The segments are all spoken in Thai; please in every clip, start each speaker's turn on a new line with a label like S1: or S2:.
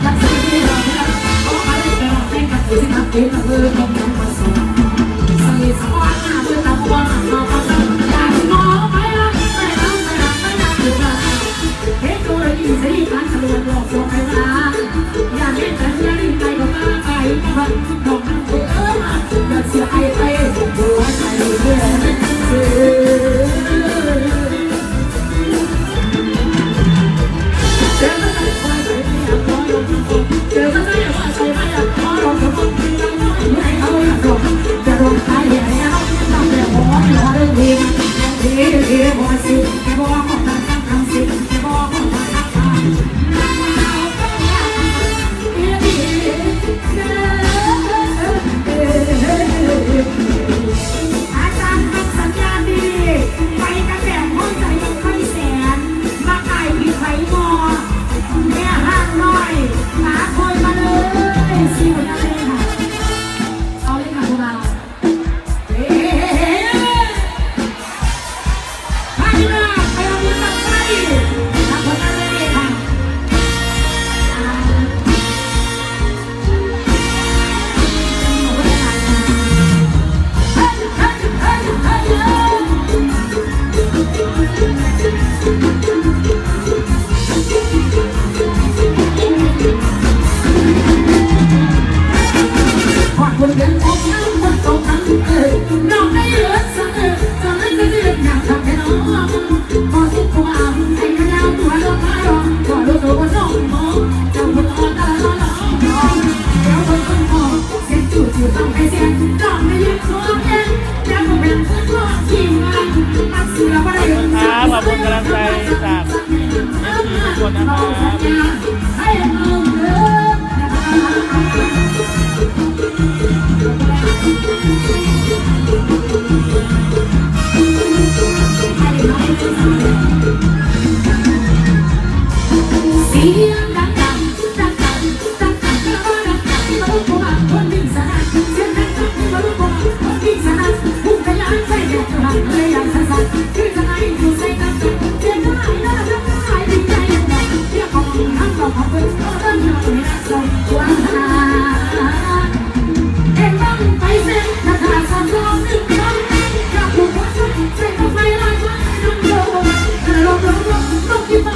S1: Let's can see what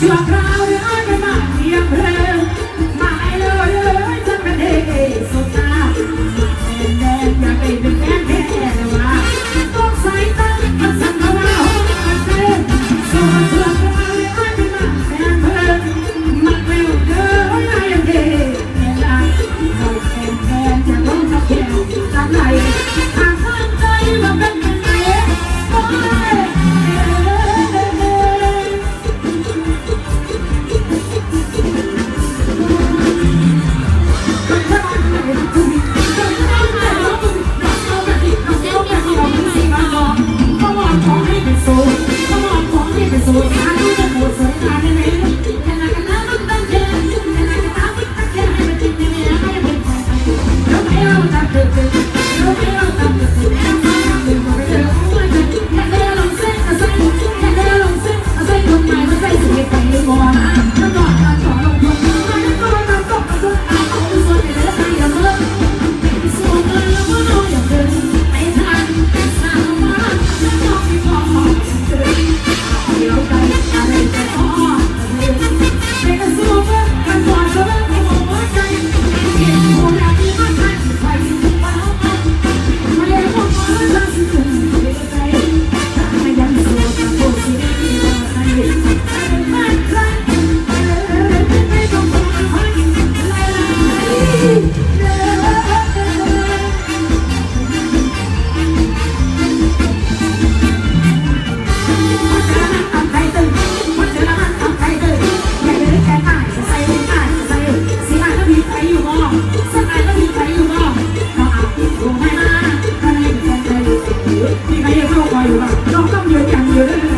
S1: ជាប់ក្រៅរើយមិនបានញៀមរើម៉ែលឺរើយចាំប្រទេសសុខតាមិនដែលតែពេលពេលទេរវ៉ាកុំសៃតមិនសង្ឃរោមិនទេសុខ 让我，让我，让我感觉。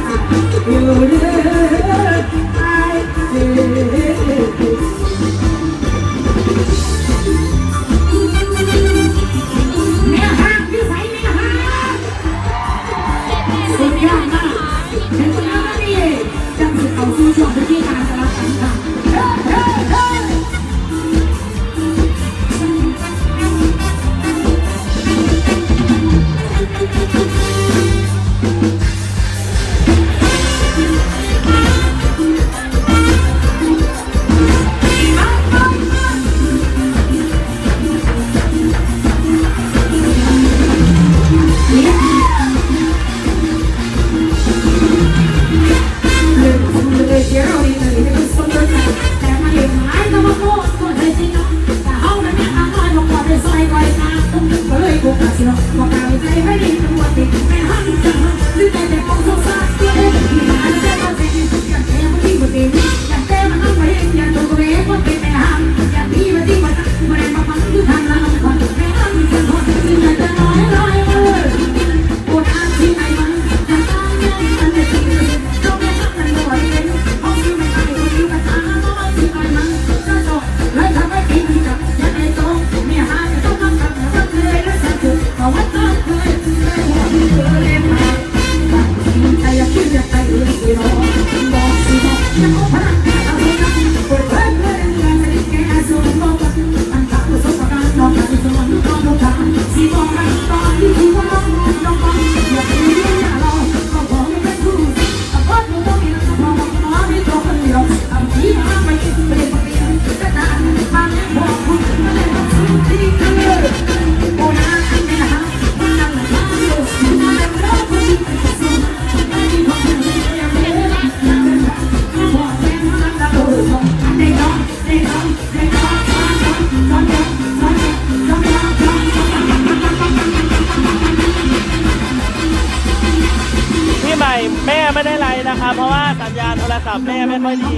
S1: ญญาณโทรศัพท์แม่ไม่ค่อยดี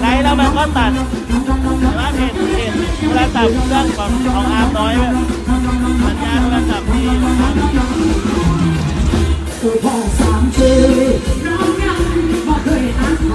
S1: ไหนแล้วมันก็ตัดแต่ว่าเพจเพจโท
S2: รศัพท์เครื่องของของอาร์มน้อยสัญญาณโทรศัพท์ดีคื
S1: อพ่อสามชื่อร้องยังบอกเคยอ่านใค